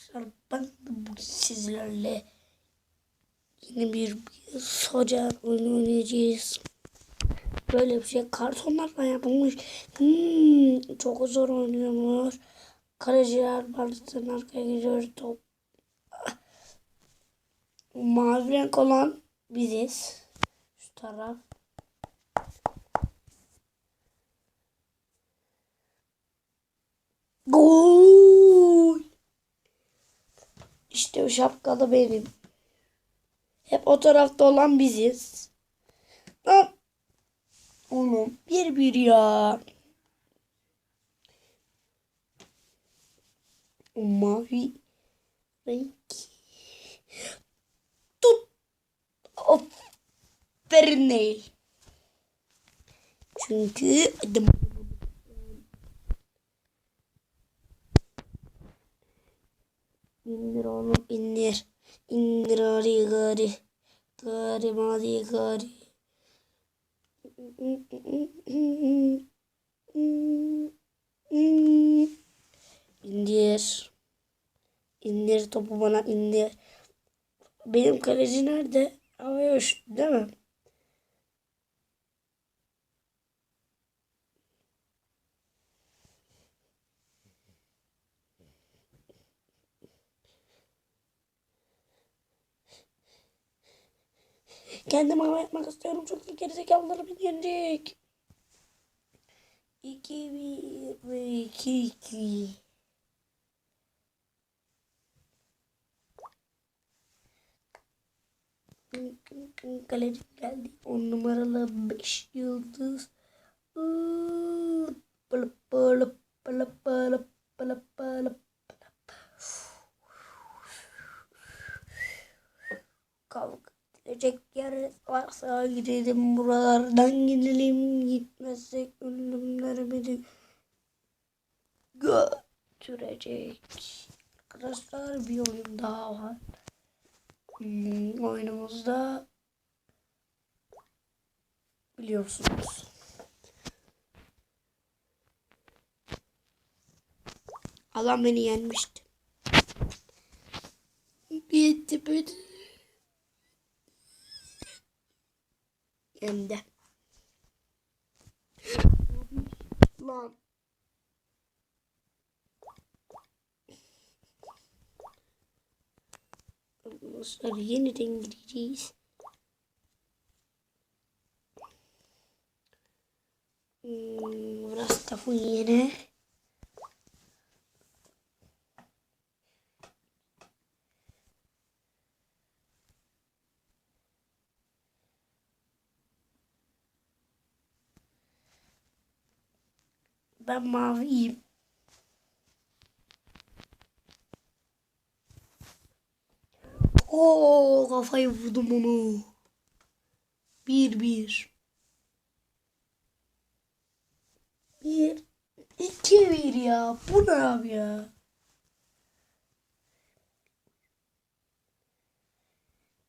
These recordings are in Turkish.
arkadaşlar ben bugün sizlerle yeni bir soca oyunu oynayacağız. Böyle bir şey kartonlardan yapılmış. Hmm, çok zor oynuyormuş. Kaleciler bardaktan arkaya gidiyor top. Mavi renk olan biziz. Şu taraf. Gol. İşte o şapkalı benim. Hep o tarafta olan biziz. Lan. Oğlum bir bir ya. O mavi renk. Tut. Aferin. Çünkü adım İndir oğlum indir. İndir gari gari. Gari madi gari. İndir. İndir topu bana indir. Benim kaleci nerede? Havaya uçtu değil mi? Kendim hava yapmak istiyorum. Çok gerizekalıları beni yenecek. 2 1 ve 2 2. Kaleci geldi. 10 numaralı 5 yıldız. Pılıp edilecek yer varsa gidelim buralardan gidelim gitmezsek ölümlerimizi götürecek arkadaşlar bir oyun daha var hmm, oyunumuzda biliyorsunuz Alan beni yenmişti. Bitti bitti. Hem de. Lan. Arkadaşlar yeniden gireceğiz. Hmm, burası tafın yine. Ben maviyim. Oo kafayı vurdum onu. Bir bir. Bir. iki bir ya. Bu ne abi ya?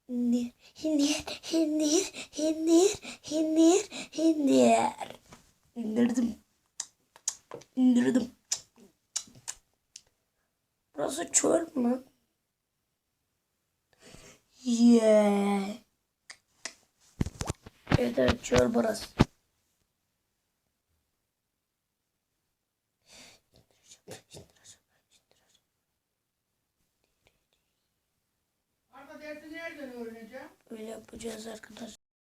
Hindir, hindir, hindir, Burası çöl mü? Yeah. Evet evet çöl burası. Öyle yapacağız arkadaşlar.